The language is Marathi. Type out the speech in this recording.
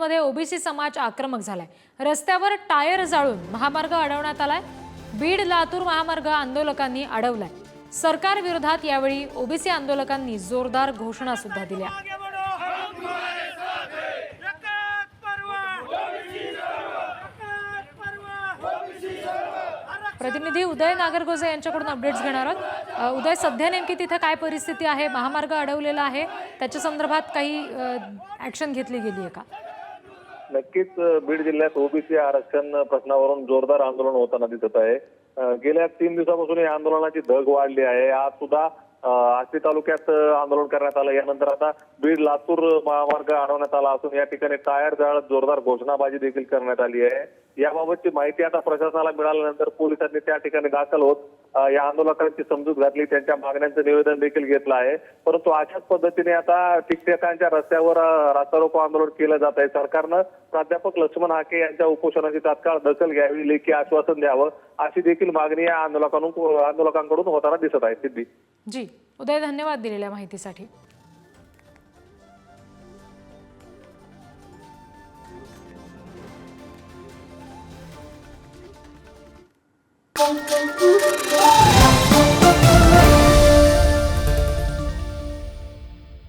बीडमध्ये ओबीसी समाज आक्रमक झालाय. रस्त्यावर टायर जाळून महामार्ग अडवण्यात आलाय. बीड लातूर महामार्ग आंदोलकांनी अडवलाय. सरकार विरोधात यावेळी ओबीसी आंदोलकांनी जोरदार घोषणा सुद्धा दिल्या. प्रतिनिधी उदय नागरगोजे यांच्याकडून अपडेट्स घेणार आहोत. उदय सध्या नेमकी तिथं काय परिस्थिती आहे? महामार्ग अडवलेला आहे. त्याच्या संदर्भात काही ऍक्शन घेतली गेली आहे का? नक्कीच बीड जिल्ह्यात ओबीसी आरक्षण प्रश्नावरून जोरदार आंदोलन होताना दिसत आहे. गेल्या तीन दिवसापासून या आंदोलनाची धग वाढली आहे. आज सुद्धा आष्टी तालुक्यात आंदोलन करण्यात आलं. यानंतर आता बीड लातूर महामार्ग अडवण्यात आला असून या ठिकाणी टायर जाळत जोरदार घोषणाबाजी देखील करण्यात आली आहे. याबाबतची माहिती आता प्रशासनाला मिळाल्यानंतर पोलिसांनी त्या ठिकाणी दाखल होत या आंदोलकांची समजूत घातली त्यांच्या मागण्यांचं निवेदन देखील घेतलं आहे. परंतु अशाच पद्धतीने आता ठिकठिकाणच्या रस्त्यावर अ, रास्ता रोको आंदोलन केलं जात आहे. सरकारनं प्राध्यापक लक्ष्मण हाके यांच्या उपोषणाची तात्काळ दखल घ्यावी लेखी आश्वासन द्यावं अशी देखील मागणी या आंदोलकांकडून आंदोलकांकडून होताना दिसत आहे. सिद्धी. जी उदय धन्यवाद दिलेल्या माहितीसाठी.